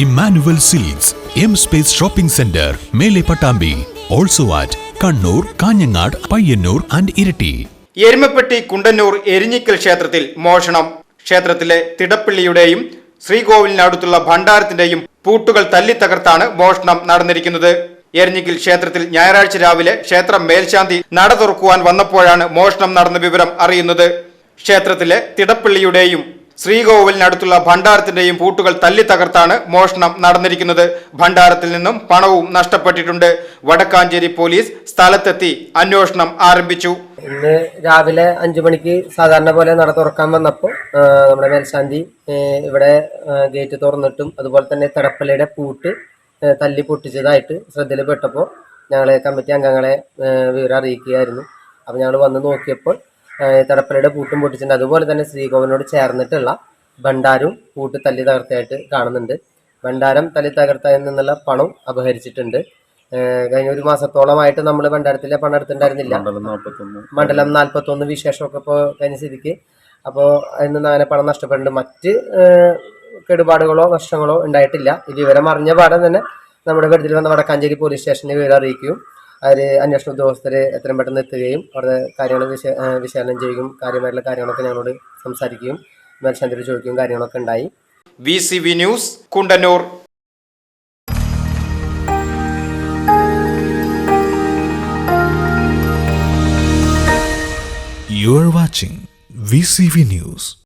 Immanuel Silks M space shopping centre മേലെ Pattambi also at Kannur Kanhangad Payyanur and Iritty. Erumapetty Kundannoor Erinjikkal ക്ഷേത്രത്തിൽ മോഷണം. ക്ഷേത്രത്തിലെ തിടപ്പള്ളിയുടെയും ശ്രീകോവിലിനടുത്തുള്ള ഭണ്ഡാരത്തിന്റെയും പൂട്ടുകൾ തല്ലി തകർത്താണ് മോഷണം നടന്നിരിക്കുന്നത്. എരിഞ്ഞിക്കൽ ക്ഷേത്രത്തിൽ ഞായറാഴ്ച രാവിലെ ക്ഷേത്രം മേൽശാന്തി നട തുറക്കുവാൻ വന്നപ്പോഴാണ് മോഷണം നടന്ന വിവരം അറിയുന്നത്. ക്ഷേത്രത്തിലെ തിടപ്പള്ളിയുടെയും ശ്രീകോവിലിനടുത്തുള്ള ഭണ്ഡാരത്തിന്റെയും പൂട്ടുകൾ തല്ലി തകർത്താണ് മോഷണം നടന്നിരിക്കുന്നത്. ഭണ്ഡാരത്തിൽ നിന്നും പണവും നഷ്ടപ്പെട്ടിട്ടുണ്ട്. വടക്കാഞ്ചേരി പോലീസ് സ്ഥലത്തെത്തി അന്വേഷണം ആരംഭിച്ചു. ഇന്ന് രാവിലെ അഞ്ചു മണിക്ക് സാധാരണ പോലെ നട തുറക്കാൻ വന്നപ്പോൾ നമ്മുടെ മേൽശാന്തി ഇവിടെ ഗേറ്റ് തുറന്നിട്ടും അതുപോലെ തന്നെ തടപ്പലയുടെ പൂട്ട് തല്ലി പൊട്ടിച്ചതായിട്ട് ശ്രദ്ധയിൽപ്പെട്ടപ്പോൾ ഞങ്ങളെ കമ്മിറ്റി അംഗങ്ങളെ വിവരം അറിയിക്കുകയായിരുന്നു. അപ്പോൾ ഞങ്ങൾ വന്ന് നോക്കിയപ്പോൾ ആ, തടപ്പള്ളിയുടെ പൂട്ടും പൊട്ടിച്ചിട്ടുണ്ട്. അതുപോലെ തന്നെ ശ്രീകോവിലിനോട് ചേർന്നിട്ടുള്ള ഭണ്ഡാരവും പൂട്ട് തല്ലി തകർത്തായിട്ട് കാണുന്നുണ്ട്. ഭണ്ഡാരം തല്ലി തകർത്തതിൽ നിന്നുള്ള പണം അപഹരിച്ചിട്ടുണ്ട്. കഴിഞ്ഞ ഒരു മാസത്തോളമായിട്ട് നമ്മൾ ഭണ്ഡാരത്തിലെ പണം എടുത്തിട്ടുണ്ടായിരുന്നില്ല. മണ്ഡലം നാൽപ്പത്തൊന്ന്. വിശേഷമൊക്കെ ഇപ്പോൾ കഴിഞ്ഞ സ്ഥിതിക്ക്. അപ്പോൾ അതിൽ നിന്ന് അങ്ങനെ പണം നഷ്ടപ്പെട്ടിട്ടുണ്ട്. മറ്റ് കേടുപാടുകളോ നഷ്ടങ്ങളോ ഉണ്ടായിട്ടില്ല. ഈ വിവരം അറിഞ്ഞ പാടം തന്നെ നമ്മുടെ വീട്ടിൽ വന്ന വടക്കാഞ്ചേരി പോലീസ് സ്റ്റേഷനിൽ വിവരം അറിയിക്കുകയും അവർ അന്വേഷണ ഉദ്യോഗസ്ഥർ എത്രയും പെട്ടെന്ന് എത്തുകയും അവരുടെ കാര്യങ്ങൾ വിശ വിശകലനം ചെയ്യുകയും കാര്യമായിട്ടുള്ള കാര്യങ്ങളൊക്കെ ഞങ്ങളോട് സംസാരിക്കുകയും മേൽശാന്തിയോട് ചോദിക്കുകയും കാര്യങ്ങളൊക്കെ ഉണ്ടായി V C V news Kundannoor You are watching VCV News.